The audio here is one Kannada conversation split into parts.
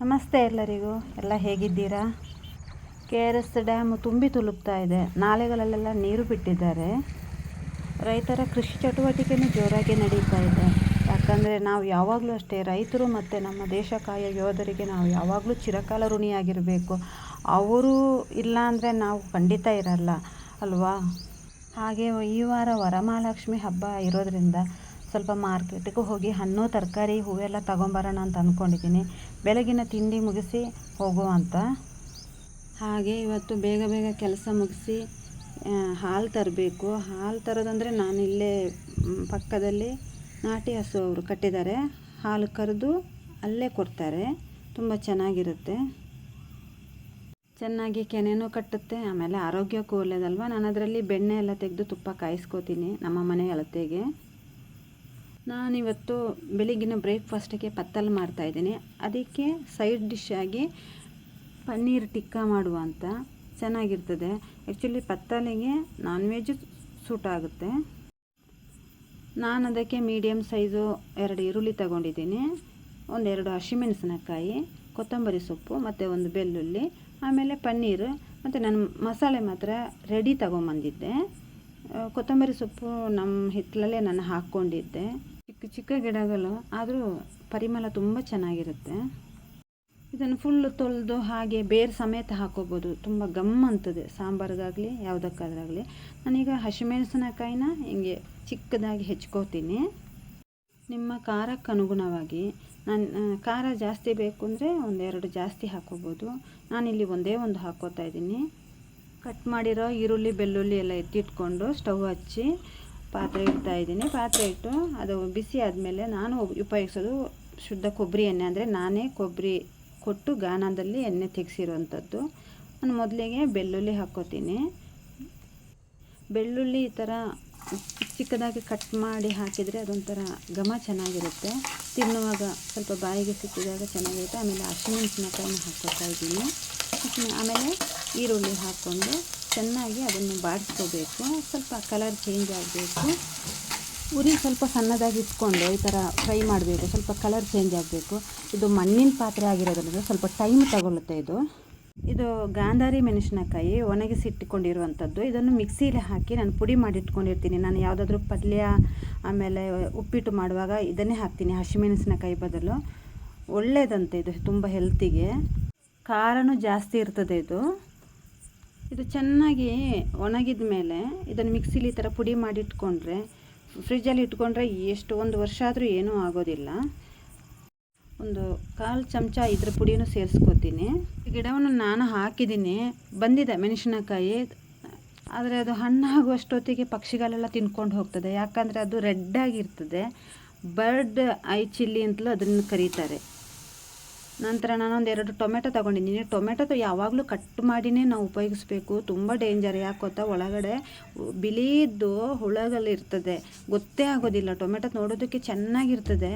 ನಮಸ್ತೆ ಎಲ್ಲರಿಗೂ. ಎಲ್ಲ ಹೇಗಿದ್ದೀರಾ? ಕೆ ಆರ್ ಎಸ್ ಡ್ಯಾಮು ತುಂಬಿ ತುಲುಪ್ತಾ ಇದೆ. ನಾಲೆಗಳಲ್ಲೆಲ್ಲ ನೀರು ಬಿಟ್ಟಿದ್ದಾರೆ. ರೈತರ ಕೃಷಿ ಚಟುವಟಿಕೆನೂ ಜೋರಾಗಿ ನಡೀತಾ ಇದೆ. ಯಾಕಂದರೆ ನಾವು ಯಾವಾಗಲೂ ಅಷ್ಟೇ ರೈತರು ಮತ್ತು ನಮ್ಮ ದೇಶ ಕಾಯೋ ಯೋಧರಿಗೆ ನಾವು ಯಾವಾಗಲೂ ಚಿರಕಾಲ ಋಣಿಯಾಗಿರಬೇಕು. ಅವರು ಇಲ್ಲ ಅಂದರೆ ನಾವು ಖಂಡಿತ ಇರಲ್ಲ. ಅಲ್ವಾ? ಹಾಗೆ ಈ ವಾರ ವರಮಹಾಲಕ್ಷ್ಮಿ ಹಬ್ಬ ಇರೋದ್ರಿಂದ ಸ್ವಲ್ಪ ಮಾರ್ಕೆಟಿಗೆ ಹೋಗಿ ಹಣ್ಣು, ತರಕಾರಿ, ಹೂವೆಲ್ಲ ತಗೊಂಬರೋಣ ಅಂತ ಅಂದ್ಕೊಂಡಿದ್ದೀನಿ. ಬೆಳಗಿನ ತಿಂಡಿ ಮುಗಿಸಿ ಹೋಗುವ ಅಂತ. ಹಾಗೆ ಇವತ್ತು ಬೇಗ ಬೇಗ ಕೆಲಸ ಮುಗಿಸಿ ಹಾಲು ತರಬೇಕು. ಹಾಲು ತರೋದಂದರೆ ನಾನು ಇಲ್ಲೇ ಪಕ್ಕದಲ್ಲಿ ನಾಟಿ ಹಸು ಅವರು ಕಟ್ಟಿದ್ದಾರೆ. ಹಾಲು ಕರೆದು ಅಲ್ಲೇ ಕೊಡ್ತಾರೆ. ತುಂಬ ಚೆನ್ನಾಗಿರುತ್ತೆ. ಚೆನ್ನಾಗಿ ಕೆನೆನೂ ಕಟ್ಟುತ್ತೆ, ಆಮೇಲೆ ಆರೋಗ್ಯಕ್ಕೂ ಒಳ್ಳೆಯದಲ್ವ ನಾನು ಅದರಲ್ಲಿ ಬೆಣ್ಣೆ ಎಲ್ಲ ತೆಗೆದು ತುಪ್ಪ ಕಾಯಿಸ್ಕೋತೀನಿ ನಮ್ಮ ಮನೆ ಅಳತೆಗೆ. ನಾನಿವತ್ತು ಬೆಳಿಗ್ಗಿನ ಬ್ರೇಕ್ಫಾಸ್ಟಿಗೆ ಪತ್ತಲ್ ಮಾಡ್ತಾಯಿದ್ದೀನಿ ಅದಕ್ಕೆ ಸೈಡ್ ಡಿಶ್ ಆಗಿ ಪನ್ನೀರ್ ಟಿಕ್ಕಾ ಮಾಡುವ ಅಂತ. ಚೆನ್ನಾಗಿರ್ತದೆ. ಆ್ಯಕ್ಚುಲಿ ಪತ್ತಲಿಗೆ ನಾನ್ ವೆಜ್ ಸೂಟ್ ಆಗುತ್ತೆ. ನಾನು ಅದಕ್ಕೆ ಮೀಡಿಯಮ್ ಸೈಜು ಎರಡು ಈರುಳ್ಳಿ ತಗೊಂಡಿದ್ದೀನಿ. ಒಂದೆರಡು ಹಸಿಮೆಣಸಿನಕಾಯಿ ಕೊತ್ತಂಬರಿ ಸೊಪ್ಪು ಮತ್ತು ಒಂದು ಬೆಳ್ಳುಳ್ಳಿ, ಆಮೇಲೆ ಪನ್ನೀರ್ ಮತ್ತು ನಾನು ಮಸಾಲೆ ಮಾತ್ರ ರೆಡಿ ತಗೊಂಬಂದಿದ್ದೆ. ಕೊತ್ತಂಬರಿ ಸೊಪ್ಪು ನಮ್ಮ ಹಿತ್ತಲಲ್ಲೇ ನಾನು ಹಾಕ್ಕೊಂಡಿದ್ದೆ. ಚಿಕ್ಕ ಚಿಕ್ಕ ಗಿಡಗಳು, ಆದರೂ ಪರಿಮಳ ತುಂಬ ಚೆನ್ನಾಗಿರುತ್ತೆ. ಇದನ್ನು ಫುಲ್ಲು ತೊಳೆದು ಹಾಗೆ ಬೇರೆ ಸಮೇತ ಹಾಕೋಬೋದು. ತುಂಬ ಗಮ್ ಅಂತದೆ, ಸಾಂಬಾರಿಗಾಗಲಿ, ಯಾವುದಕ್ಕಾದ್ರಾಗಲಿ. ನಾನೀಗ ಹಸಿಮೆಣಸಿನಕಾಯಿನ ಹಿಂಗೆ ಚಿಕ್ಕದಾಗಿ ಹೆಚ್ಕೋತೀನಿ. ನಿಮ್ಮ ಖಾರಕ್ಕೆ ಅನುಗುಣವಾಗಿ ನಾನು ಖಾರ ಜಾಸ್ತಿ ಬೇಕು ಅಂದರೆ ಒಂದೆರಡು ಜಾಸ್ತಿ ಹಾಕೋಬೋದು. ನಾನಿಲ್ಲಿ ಒಂದೇ ಒಂದು ಹಾಕೋತಾ ಇದ್ದೀನಿ. ಕಟ್ ಮಾಡಿರೋ ಈರುಳ್ಳಿ, ಬೆಳ್ಳುಳ್ಳಿ ಎಲ್ಲ ಎತ್ತಿಟ್ಕೊಂಡು, ಸ್ಟವ್ ಹಚ್ಚಿ ಪಾತ್ರೆ ಇಡ್ತಾ ಇದ್ದೀನಿ. ಪಾತ್ರೆ ಇಟ್ಟು ಅದು ಬಿಸಿ ಆದಮೇಲೆ ನಾನು ಉಪಯೋಗಿಸೋದು ಶುದ್ಧ ಕೊಬ್ಬರಿ ಎಣ್ಣೆ. ಅಂದರೆ ನಾನೇ ಕೊಬ್ಬರಿ ಕೊಟ್ಟು ಗಾನದಲ್ಲಿ ಎಣ್ಣೆ ತೆಗೆಸಿರುವಂಥದ್ದು ನಾನು ಮೊದಲಿಗೆ ಬೆಳ್ಳುಳ್ಳಿ ಹಾಕ್ಕೋತೀನಿ. ಬೆಳ್ಳುಳ್ಳಿ ಈ ಥರ ಚಿಕ್ಕ ಚಿಕ್ಕದಾಗಿ ಕಟ್ ಮಾಡಿ ಹಾಕಿದರೆ ಅದೊಂಥರ ಘಮ ಚೆನ್ನಾಗಿರುತ್ತೆ. ತಿನ್ನುವಾಗ ಸ್ವಲ್ಪ ಬಾಯಿಗೆ ಸಿಕ್ಕಿದಾಗ ಚೆನ್ನಾಗಿರುತ್ತೆ. ಆಮೇಲೆ ಹಸಿಮೆಣಸಿನಕಾಯಿನ ಹಾಕ್ಕೊತಾ ಇದ್ದೀನಿ. ಆಮೇಲೆ ಈರುಳ್ಳಿ ಹಾಕ್ಕೊಂಡು ಚೆನ್ನಾಗಿ ಅದನ್ನು ಬಾಡಿಸ್ಕೋಬೇಕು. ಸ್ವಲ್ಪ ಕಲರ್ ಚೇಂಜ್ ಆಗಬೇಕು. ಉರಿ ಸ್ವಲ್ಪ ಸಣ್ಣದಾಗಿ ಇಟ್ಕೊಂಡು ಈ ಥರ ಫ್ರೈ ಮಾಡಬೇಕು. ಸ್ವಲ್ಪ ಕಲರ್ ಚೇಂಜ್ ಆಗಬೇಕು. ಇದು ಮಣ್ಣಿನ ಪಾತ್ರೆ ಆಗಿರೋದ್ರಿಂದ ಸ್ವಲ್ಪ ಟೈಮ್ ತಗೊಳ್ಳುತ್ತೆ ಇದು. ಇದು ಗಾಂಧಾರಿ ಮೆಣಸಿನಕಾಯಿ ಒಣಗಿಸಿ ಇಟ್ಟುಕೊಂಡಿರುವಂಥದ್ದು ಇದನ್ನು ಮಿಕ್ಸಿಲಿ ಹಾಕಿ ನಾನು ಪುಡಿ ಮಾಡಿ ಇಟ್ಕೊಂಡಿರ್ತೀನಿ. ನಾನು ಯಾವುದಾದ್ರೂ ಪಲ್ಯ, ಆಮೇಲೆ ಉಪ್ಪಿಟ್ಟು ಮಾಡುವಾಗ ಇದನ್ನೇ ಹಾಕ್ತೀನಿ ಹಸಿಮೆಣಸಿನಕಾಯಿ ಬದಲು. ಒಳ್ಳೆಯದಂತೆ ಇದು, ತುಂಬ ಹೆಲ್ತಿಗೆ ಖಾರನೂ ಜಾಸ್ತಿ ಇರ್ತದೆ ಇದು. ಇದು ಚೆನ್ನಾಗಿ ಒಣಗಿದ ಮೇಲೆ ಇದನ್ನು ಮಿಕ್ಸಿಲಿ ಈ ಥರ ಪುಡಿ ಮಾಡಿ ಇಟ್ಕೊಂಡ್ರೆ ಫ್ರಿಜ್ಜಲ್ಲಿ ಇಟ್ಕೊಂಡ್ರೆ ಎಷ್ಟು ಒಂದು ವರ್ಷ ಆದರೂ ಏನೂ ಆಗೋದಿಲ್ಲ. ಒಂದು ಕಾಲು ಚಮಚ ಇದ್ರ ಪುಡಿನೂ ಸೇರಿಸ್ಕೋತೀನಿ. ಗಿಡವನ್ನು ನಾನು ಹಾಕಿದ್ದೀನಿ. ಬಂದಿದೆ ಮೆಣಸಿನಕಾಯಿ. ಆದರೆ ಅದು ಹಣ್ಣಾಗುವಷ್ಟೊತ್ತಿಗೆ ಪಕ್ಷಿಗಳೆಲ್ಲ ತಿನ್ಕೊಂಡು ಹೋಗ್ತದೆ. ಯಾಕಂದರೆ ಅದು ರೆಡ್ಡಾಗಿರ್ತದೆ. ಬರ್ಡ್, ಐ ಚಿಲ್ಲಿ ಅಂತಲೂ ಅದನ್ನು ಕರೀತಾರೆ. ನಂತರ ನಾನೊಂದು ಎರಡು ಟೊಮೆಟೊ ತಗೊಂಡಿದ್ದೀನಿ. ಟೊಮೆಟೊ ಯಾವಾಗಲೂ ಕಟ್ ಮಾಡಿನೇ ನಾವು ಉಪಯೋಗಿಸ್ಬೇಕು. ತುಂಬ ಡೇಂಜರ್ ಯಾಕೆ ಗೊತ್ತಾ ಒಳಗಡೆ ಬಿಳಿದ್ದು ಹುಳಗಳಿರ್ತದೆ. ಗೊತ್ತೇ ಆಗೋದಿಲ್ಲ. ಟೊಮೆಟೊ ನೋಡೋದಕ್ಕೆ ಚೆನ್ನಾಗಿರ್ತದೆ.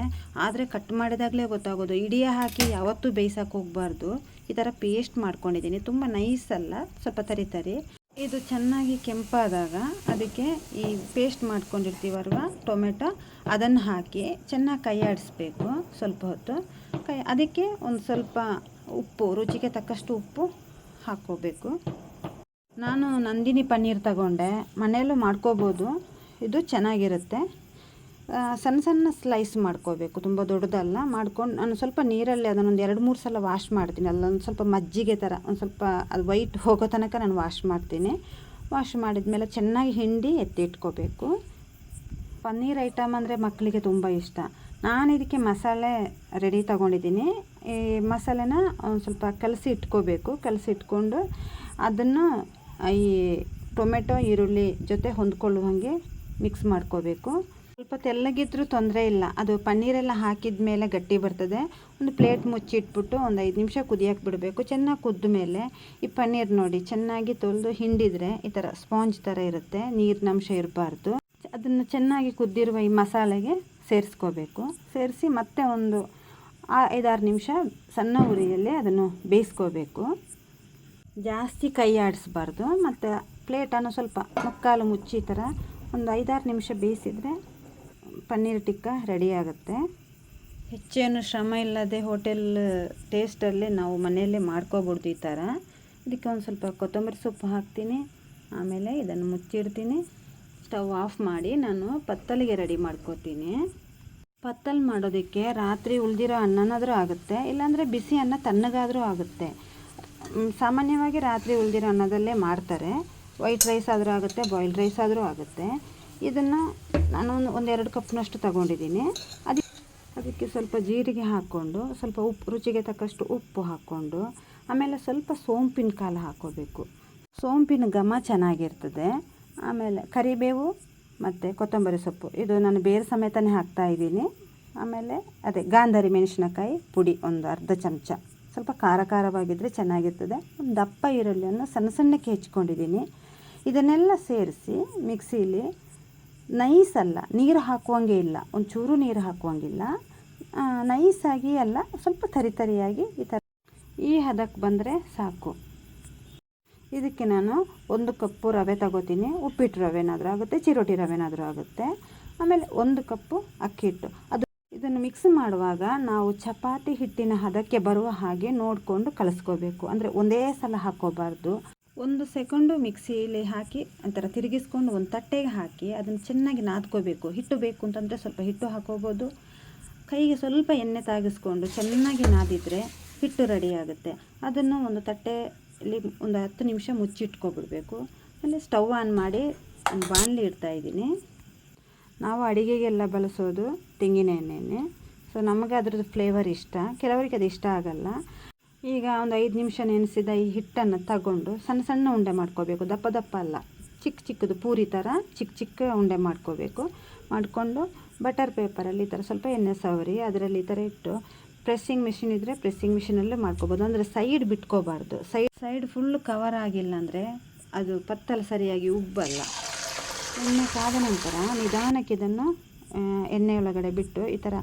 ಆದರೆ ಕಟ್ ಮಾಡಿದಾಗಲೇ ಗೊತ್ತಾಗೋದು. ಇಡಿಯ ಹಾಕಿ ಯಾವತ್ತೂ ಬೇಯಿಸೋಕೆ ಹೋಗಬಾರ್ದು. ಈ ಥರ ಪೇಸ್ಟ್ ಮಾಡ್ಕೊಂಡಿದ್ದೀನಿ. ತುಂಬ ನೈಸ್ ಅಲ್ಲ? ಸ್ವಲ್ಪ ತರಿ ತರಿ. ಇದು ಚೆನ್ನಾಗಿ ಕೆಂಪಾದಾಗ ಅದಕ್ಕೆ ಈ ಪೇಸ್ಟ್ ಮಾಡ್ಕೊಂಡಿರ್ತೀವಲ್ವ, ಟೊಮೆಟೊ, ಅದನ್ನು ಹಾಕಿ ಚೆನ್ನಾಗಿ ಕೈ ಆಡಿಸ್ಬೇಕು ಸ್ವಲ್ಪ ಹೊತ್ತು. ಕೈ, ಅದಕ್ಕೆ ಒಂದು ಸ್ವಲ್ಪ ಉಪ್ಪು, ರುಚಿಗೆ ತಕ್ಕಷ್ಟು ಉಪ್ಪು ಹಾಕ್ಕೋಬೇಕು. ನಾನು ನಂದಿನಿ ಪನ್ನೀರ್ ತಗೊಂಡೆ, ಮನೆಯಲ್ಲೂ ಮಾಡ್ಕೋಬೋದು. ಇದು ಚೆನ್ನಾಗಿರುತ್ತೆ. ಸಣ್ಣ ಸಣ್ಣ ಸ್ಲೈಸ್ ಮಾಡ್ಕೋಬೇಕು ತುಂಬ ದೊಡ್ಡದಲ್ಲ, ಮಾಡ್ಕೊಂಡು ನಾನು ಸ್ವಲ್ಪ ನೀರಲ್ಲಿ ಅದನ್ನೊಂದು ಎರಡು ಮೂರು ಸಲ ವಾಶ್ ಮಾಡ್ತೀನಿ. ಅಲ್ಲೊಂದು ಸ್ವಲ್ಪ ಮಜ್ಜಿಗೆ ಥರ ಒಂದು ಸ್ವಲ್ಪ ಅದು ವೈಟ್ ಹೋಗೋ ತನಕ ನಾನು ವಾಶ್ ಮಾಡ್ತೀನಿ. ವಾಶ್ ಮಾಡಿದ್ಮೇಲೆ ಚೆನ್ನಾಗಿ ಹಿಂಡಿ ಎತ್ತಿ ಇಟ್ಕೋಬೇಕು. ಪನ್ನೀರ್ ಐಟಮ್ ಅಂದರೆ ಮಕ್ಕಳಿಗೆ ತುಂಬ ಇಷ್ಟ. ನಾನು ಇದಕ್ಕೆ ಮಸಾಲೆ ರೆಡಿ ತಗೊಂಡಿದ್ದೀನಿ. ಈ ಮಸಾಲೆನ ಒಂದು ಸ್ವಲ್ಪ ಕಲಸಿ ಇಟ್ಕೋಬೇಕು. ಕಲಸಿ ಇಟ್ಕೊಂಡು ಅದನ್ನು ಈ ಟೊಮೆಟೊ, ಈರುಳ್ಳಿ ಜೊತೆ ಹೊಂದ್ಕೊಳ್ಳುವಂಗೆ ಮಿಕ್ಸ್ ಮಾಡ್ಕೋಬೇಕು. ಸ್ವಲ್ಪ ತೆಳ್ಳಗಿದ್ರೂ ತೊಂದರೆ ಇಲ್ಲ. ಅದು ಪನ್ನೀರೆಲ್ಲ ಹಾಕಿದ ಮೇಲೆ ಗಟ್ಟಿ ಬರ್ತದೆ. ಒಂದು ಪ್ಲೇಟ್ ಮುಚ್ಚಿಟ್ಬಿಟ್ಟು ಒಂದು ಐದು ನಿಮಿಷ ಕುದಿಯಕ್ಕೆ ಬಿಡಬೇಕು. ಚೆನ್ನಾಗಿ ಕುದ್ದ ಮೇಲೆ ಈ ಪನ್ನೀರ್ ನೋಡಿ, ಚೆನ್ನಾಗಿ ತೊಳೆದು ಹಿಂಡಿದರೆ ಈ ಥರ ಸ್ಪಾಂಜ್ ಥರ ಇರುತ್ತೆ ನೀರಿನಂಶ ಇರಬಾರ್ದು. ಅದನ್ನು ಚೆನ್ನಾಗಿ ಕುದ್ದಿರುವ ಈ ಮಸಾಲೆಗೆ ಸೇರಿಸ್ಕೋಬೇಕು. ಸೇರಿಸಿ ಮತ್ತೆ ಒಂದು ಆ- ಐದಾರು ನಿಮಿಷ ಸಣ್ಣ ಉರಿಯಲ್ಲಿ ಅದನ್ನು ಬೇಯಿಸ್ಕೋಬೇಕು. ಜಾಸ್ತಿ ಕೈ ಆಡಿಸ್ಬಾರ್ದು. ಮತ್ತು ಪ್ಲೇಟನ್ನು ಸ್ವಲ್ಪ ಮುಕ್ಕಾಲು ಮುಚ್ಚಿ ಥರ ಒಂದು ಐದಾರು ನಿಮಿಷ ಬೇಯಿಸಿದರೆ ಪನ್ನೀರ್ ಟಿಕ್ಕ ರೆಡಿ ಆಗುತ್ತೆ. ಹೆಚ್ಚೇನು ಶ್ರಮ ಇಲ್ಲದೆ ಹೋಟೆಲ್ ಟೇಸ್ಟಲ್ಲೇ ನಾವು ಮನೆಯಲ್ಲೇ ಮಾಡ್ಕೋಬಿಡ್ದು ಈ ಥರ. ಇದಕ್ಕೆ ಒಂದು ಸ್ವಲ್ಪ ಕೊತ್ತಂಬರಿ ಸೊಪ್ಪು ಹಾಕ್ತೀನಿ. ಆಮೇಲೆ ಇದನ್ನು ಮುಚ್ಚಿಡ್ತೀನಿ. ಸ್ಟವ್ ಆಫ್ ಮಾಡಿ ನಾನು ಪತ್ತಲಿಗೆ ರೆಡಿ ಮಾಡ್ಕೋತೀನಿ. ಪತ್ತಲ್ ಮಾಡೋದಕ್ಕೆ ರಾತ್ರಿ ಉಳಿದಿರೋ ಅನ್ನನಾದರೂ ಆಗುತ್ತೆ, ಇಲ್ಲಾಂದರೆ ಬಿಸಿ ಅನ್ನ ತಣ್ಣಗಾದರೂ ಆಗುತ್ತೆ. ಸಾಮಾನ್ಯವಾಗಿ ರಾತ್ರಿ ಉಳಿದಿರೋ ಅನ್ನದಲ್ಲೇ ಮಾಡ್ತಾರೆ. ವೈಟ್ ರೈಸ್ ಆದರೂ ಆಗುತ್ತೆ, ಬಾಯ್ಲ್ಡ್ ರೈಸ್ ಆದರೂ ಆಗುತ್ತೆ. ಇದನ್ನು ನಾನು ಒಂದು ಒಂದೆರಡು ಕಪ್ನಷ್ಟು ತಗೊಂಡಿದ್ದೀನಿ. ಅದಕ್ಕೆ ಅದಕ್ಕೆ ಸ್ವಲ್ಪ ಜೀರಿಗೆ ಹಾಕ್ಕೊಂಡು, ಸ್ವಲ್ಪ ಉಪ್ಪು, ರುಚಿಗೆ ತಕ್ಕಷ್ಟು ಉಪ್ಪು ಹಾಕ್ಕೊಂಡು, ಆಮೇಲೆ ಸ್ವಲ್ಪ ಸೋಂಪಿನ ಕಾಲು ಹಾಕ್ಕೋಬೇಕು. ಸೋಂಪಿನ ಘಮ ಚೆನ್ನಾಗಿರ್ತದೆ. ಆಮೇಲೆ ಕರಿಬೇವು ಮತ್ತು ಕೊತ್ತಂಬರಿ ಸೊಪ್ಪು. ಇದು ನಾನು ಬೇರೆ ಸಮೇತನೇ ಹಾಕ್ತಾ ಇದ್ದೀನಿ. ಆಮೇಲೆ ಅದೇ ಗಾಂಧಾರಿ ಮೆಣಸಿನಕಾಯಿ ಪುಡಿ ಒಂದು ಅರ್ಧ ಚಮಚ. ಸ್ವಲ್ಪ ಖಾರ ಖಾರವಾಗಿದ್ದರೆ ಚೆನ್ನಾಗಿರ್ತದೆ. ಒಂದು ದಪ್ಪ ಈರುಳ್ಳಿಯನ್ನು ಸಣ್ಣ ಸಣ್ಣಕ್ಕೆ ಹೆಚ್ಕೊಂಡಿದ್ದೀನಿ. ಇದನ್ನೆಲ್ಲ ಸೇರಿಸಿ ಮಿಕ್ಸಿಲಿ ನೈಸ್ ಅಲ್ಲ, ನೀರು ಹಾಕುವಂಗೆ ಇಲ್ಲ, ಒಂಚೂರು ನೀರು ಹಾಕುವಂಗಿಲ್ಲ. ನೈಸಾಗಿ ಅಲ್ಲ, ಸ್ವಲ್ಪ ತರಿ ತರಿಯಾಗಿ ಈ ಥರ ಈ ಹದಕ್ಕೆ ಬಂದರೆ ಸಾಕು. ಇದಕ್ಕೆ ನಾನು ಒಂದು ಕಪ್ಪು ರವೆ ತಗೋತೀನಿ. ಉಪ್ಪಿಟ್ಟು ರವೆನಾದರೂ ಆಗುತ್ತೆ, ಚಿರೋಟಿ ರವೆನಾದರೂ ಆಗುತ್ತೆ. ಆಮೇಲೆ ಒಂದು ಕಪ್ಪು ಅಕ್ಕಿ ಹಿಟ್ಟು. ಅದು ಇದನ್ನು ಮಿಕ್ಸ್ ಮಾಡುವಾಗ ನಾವು ಚಪಾತಿ ಹಿಟ್ಟಿನ ಹದಕ್ಕೆ ಬರುವ ಹಾಗೆ ನೋಡಿಕೊಂಡು ಕಲಿಸ್ಕೋಬೇಕು. ಅಂದರೆ ಒಂದೇ ಸಲ ಹಾಕ್ಕೋಬಾರ್ದು ಒಂದು ಸೆಕೆಂಡು ಮಿಕ್ಸಿಯಲ್ಲಿ ಹಾಕಿ ಒಂಥರ ತಿರುಗಿಸ್ಕೊಂಡು ಒಂದು ತಟ್ಟೆಗೆ ಹಾಕಿ ಅದನ್ನು ಚೆನ್ನಾಗಿ ನಾದ್ಕೋಬೇಕು. ಹಿಟ್ಟು ಬೇಕು ಅಂತಂದರೆ ಸ್ವಲ್ಪ ಹಿಟ್ಟು ಹಾಕೋಬೋದು. ಕೈಗೆ ಸ್ವಲ್ಪ ಎಣ್ಣೆ ತಾಗಿಸ್ಕೊಂಡು ಚೆನ್ನಾಗಿ ನಾದಿದರೆ ಹಿಟ್ಟು ರೆಡಿ ಆಗುತ್ತೆ. ಅದನ್ನು ಒಂದು ತಟ್ಟೆಯಲ್ಲಿ ಒಂದು ಹತ್ತು ನಿಮಿಷ ಮುಚ್ಚಿಟ್ಕೊಬಿಡ್ಬೇಕು. ಆಮೇಲೆ ಸ್ಟವ್ ಆನ್ ಮಾಡಿ ಒಂದು ಬಾಣಲಿ ಇಡ್ತಾ ಇದ್ದೀನಿ. ನಾವು ಅಡುಗೆಗೆಲ್ಲ ಬಳಸೋದು ತೆಂಗಿನ ಎಣ್ಣೆನೆ. ಸೊ ನಮಗೆ ಅದ್ರದ್ದು ಫ್ಲೇವರ್ ಇಷ್ಟ. ಕೆಲವರಿಗೆ ಅದು ಇಷ್ಟ ಆಗಲ್ಲ. ಈಗ ಒಂದು ಐದು ನಿಮಿಷ ನೆನೆಸಿದ ಈ ಹಿಟ್ಟನ್ನು ತಗೊಂಡು ಸಣ್ಣ ಸಣ್ಣ ಉಂಡೆ ಮಾಡ್ಕೋಬೇಕು, ದಪ್ಪ ದಪ್ಪ ಅಲ್ಲ. ಚಿಕ್ಕ ಚಿಕ್ಕದು ಪೂರಿ ಥರ ಚಿಕ್ಕ ಚಿಕ್ಕ ಉಂಡೆ ಮಾಡ್ಕೋಬೇಕು. ಮಾಡಿಕೊಂಡು ಬಟರ್ ಪೇಪರಲ್ಲಿ ಈ ಥರ ಸ್ವಲ್ಪ ಎಣ್ಣೆ ಸವರಿ, ಅದರಲ್ಲಿ ಈ ಥರ ಇಟ್ಟು ಪ್ರೆಸ್ಸಿಂಗ್ ಮಿಷಿನ್ ಇದ್ದರೆ ಪ್ರೆಸ್ಸಿಂಗ್ ಮಿಷಿನಲ್ಲೇ ಮಾಡ್ಕೋಬೋದು. ಅಂದರೆ ಸೈಡ್ ಬಿಟ್ಕೋಬಾರ್ದು. ಸೈಡ್ ಸೈಡ್ ಫುಲ್ ಕವರ್ ಆಗಿಲ್ಲ ಅಂದರೆ ಅದು ಪತ್ತಲು ಸರಿಯಾಗಿ ಉಬ್ಬಲ್ಲ. ಎಣ್ಣೆ ಕಾದ ನಂತರ ನಿಧಾನಕ್ಕೆ ಇದನ್ನು ಎಣ್ಣೆ ಒಳಗಡೆ ಬಿಟ್ಟು ಈ ಥರ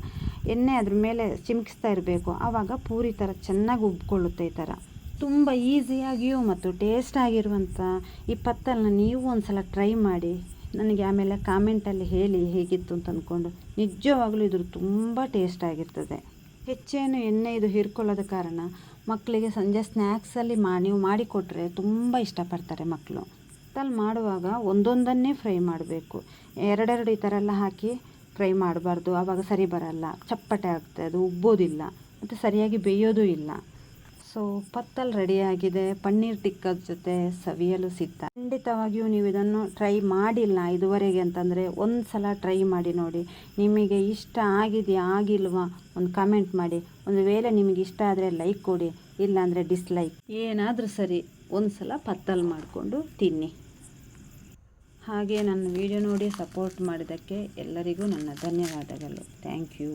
ಎಣ್ಣೆ ಅದ್ರ ಮೇಲೆ ಚಿಮ್ಕಿಸ್ತಾ ಇರಬೇಕು. ಆವಾಗ ಪೂರಿ ಥರ ಚೆನ್ನಾಗಿ ಉಬ್ಕೊಳ್ಳುತ್ತೆ ಈ ಥರ ತುಂಬ ಈಸಿಯಾಗಿಯೂ ಮತ್ತು ಟೇಸ್ಟ್ ಆಗಿರುವಂಥ ಈ ಪತ್ತಲನ್ನ ನೀವು ಒಂದು ಸಲ ಟ್ರೈ ಮಾಡಿ. ನನಗೆ ಆಮೇಲೆ ಕಾಮೆಂಟಲ್ಲಿ ಹೇಳಿ ಹೇಗಿತ್ತು ಅಂತ ಅಂದ್ಕೊಂಡು ನಿಜವಾಗ್ಲೂ ಇದ್ರ ತುಂಬ ಟೇಸ್ಟ್ ಆಗಿರ್ತದೆ. ಹೆಚ್ಚೇನು ಎಣ್ಣೆ ಇದು ಹಿರ್ಕೊಳ್ಳೋದ ಕಾರಣ ಮಕ್ಕಳಿಗೆ ಸಂಜೆ ಸ್ನ್ಯಾಕ್ಸಲ್ಲಿ ಮಾ, ನೀವು ಮಾಡಿಕೊಟ್ರೆ ತುಂಬ ಇಷ್ಟಪಡ್ತಾರೆ ಮಕ್ಕಳು ಪತ್ತಲ್ ಮಾಡುವಾಗ ಒಂದೊಂದನ್ನೇ ಫ್ರೈ ಮಾಡಬೇಕು. ಎರಡೆರಡು ಈ ಥರ ಎಲ್ಲ ಹಾಕಿ ಫ್ರೈ ಮಾಡಬಾರ್ದು ಆವಾಗ ಸರಿ ಬರಲ್ಲ. ಚಪ್ಪಟೆ ಆಗ್ತದೆ, ಅದು ಉಬ್ಬೋದಿಲ್ಲ. ಮತ್ತು ಸರಿಯಾಗಿ ಬೇಯೋದು ಇಲ್ಲ. ಸೊ ಪತ್ತಲ್ ರೆಡಿಯಾಗಿದೆ ಪನ್ನೀರ್ ಟಿಕ್ಕದ ಜೊತೆ ಸವಿಯಲು ಸಿದ್ಧ. ಖಂಡಿತವಾಗಿಯೂ ನೀವು ಇದನ್ನು ಟ್ರೈ ಮಾಡಿಲ್ಲ ಇದುವರೆಗೆ ಅಂತಂದರೆ ಒಂದು ಸಲ ಟ್ರೈ ಮಾಡಿ ನೋಡಿ. ನಿಮಗೆ ಇಷ್ಟ ಆಗಿದೆಯಾ, ಆಗಿಲ್ವಾ ಒಂದು ಕಮೆಂಟ್ ಮಾಡಿ. ಒಂದು ವೇಳೆ ನಿಮಗೆ ಇಷ್ಟ ಆದರೆ ಲೈಕ್ ಕೊಡಿ. ಇಲ್ಲಾಂದರೆ ಡಿಸ್ಲೈಕ್ ಏನಾದರೂ ಸರಿ ಒಂದು ಸಲ ಪತ್ತಲ್ ಮಾಡಿಕೊಂಡು ತಿನ್ನಿ. ಹಾಗೆ ನನ್ನ ವಿಡಿಯೋ ನೋಡಿ ಸಪೋರ್ಟ್ ಮಾಡಿದ್ದಕ್ಕೆ ಎಲ್ಲರಿಗೂ ನನ್ನ ಧನ್ಯವಾದಗಳು. Thank you